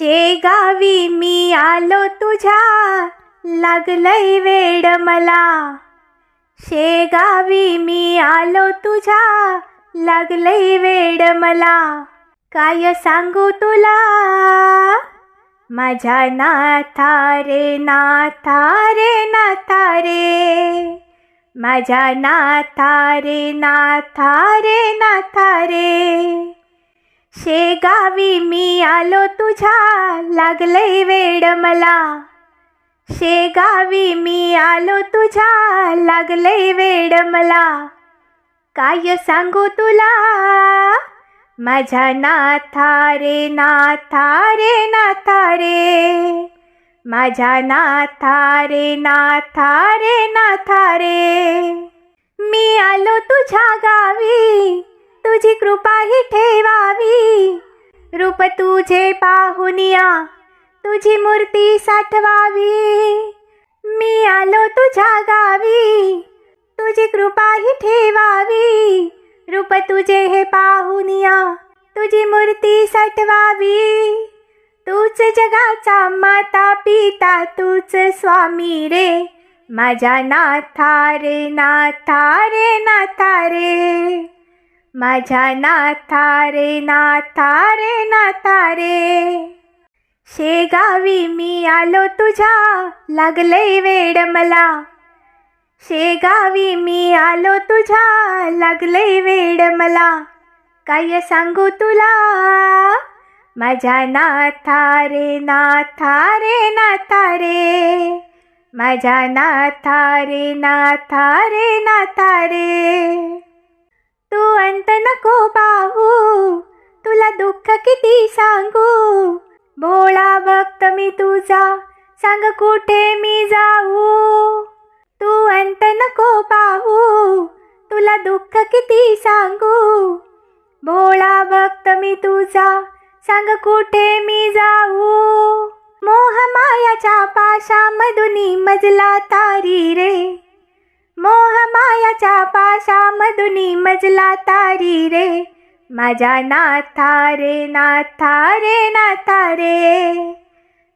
शेगावी मी आलो तुझ्या लागलंय वेड मला. शेगावी मी आलो तुझ्या लागलंय वेड मला. काय सांगू तुला? माझ्या नाथा रे नाथा रे नाथा रे. माझ्या नाथा रे नाथा रे नाथा रे. शेगावी मी आलो तुझ्या लागलंय वेड मला. शेगावी मी आलो तुझ्या लागलंय वेड मला. काय सांगू तुला? माझ्या नाथा रे नाथा रे नाथा रे माझ्या नाथा रे नाथा रे नाथा रे मी आलो तुझ्या गावी तुझी कृपा ही ठेवावी. रूप तुझे पाहुनिया तुझी मूर्ती साठवावी. मी आलो तुझ्या गावी. तुझी कृपा ही ठेवावी. रूप तुझे हे पाहुनिया तुझी मूर्ती साठवावी. तूच जगाचा माता पिता तूच स्वामी रे. माझ्या नाथा रे नाथा रे नाथा रे. माझ्या नाथा रे नाथा रे नाथा रे. शेगावी मी आलो तुझ्या लागलंय वेड मला. शेगावी मी आलो तुझ्या लागलंय वेड मला. काय सांगू तुला? माझ्या नाथा रे नाथा रे नाथा रे. माझ्या नाथा रे नाथा रे नाथा रे. तू अंत नको पाहू. तुला दुःख किती सांगू? भोळा भक्त मी तुझा सांग कुठे मी जाऊ? तू अंत नको पाहू. तुला दुःख किती सांगू? भोळा भक्त मी तुझा सांग कुठे मी जाऊ? मोह मायाच्या पाशामधुनी मजला तारी रे. मोह मायाच्या पाशामधुनी मजला तारी रे. माझ्या नाथा रे नाथा रे नाथा रे.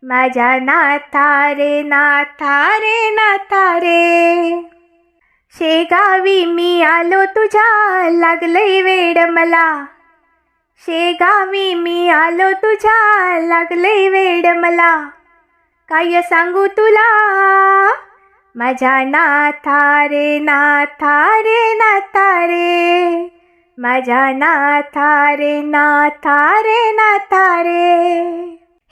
माझ्या नाथा रे नाथा रे नाथा रे. शेगावी मी आलो तुझ्या लागलंय वेड मला. शेगावी मी आलो तुझ्या लागलंय वेड मला. काय सांगू तुला? माझ्या नाथा रे नाथा रे नाथा रे. माझ्या नाथा रे नाथा रे नाथा रे.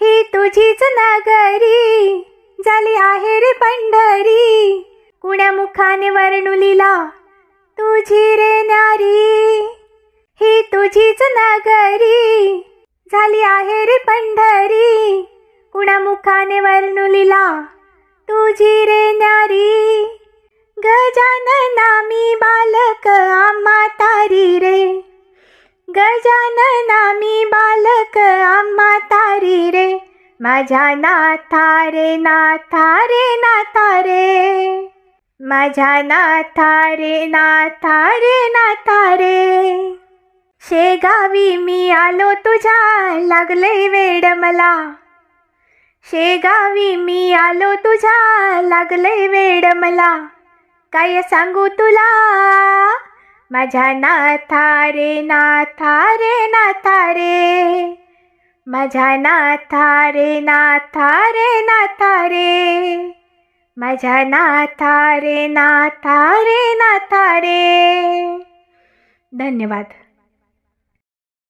ही तुझीच नगरी झाली आहे रे पंढरी. कुण्या मुखाने वर्णुलीला तुझी रे न्यारी. ही तुझीच नगरी झाली आहे रे पंढरी. कुणा मुखाने वर्णुलीला तुझी रे न्यारी गजानना मी बालक आम्हा तारी रे. गजानना मी बालक आम्हा तारी रे. माझ्या नाथा रे नाथा रे नाथा रे. माझ्या नाथा रे नाथा रे नाथा रे. शेगावी मी आलो तुझ्या लागले वेड मला. शेगावी मी आलो तुझ्या लागलंय वेड मला. काय सांगू तुला? माझ्या नाथा रे नाथा रे नाथा रे. माझ्या नाथा रे नाथा रे नाथा रे. माझ्या नाथा रे नाथा रे नाथा रे. धन्यवाद.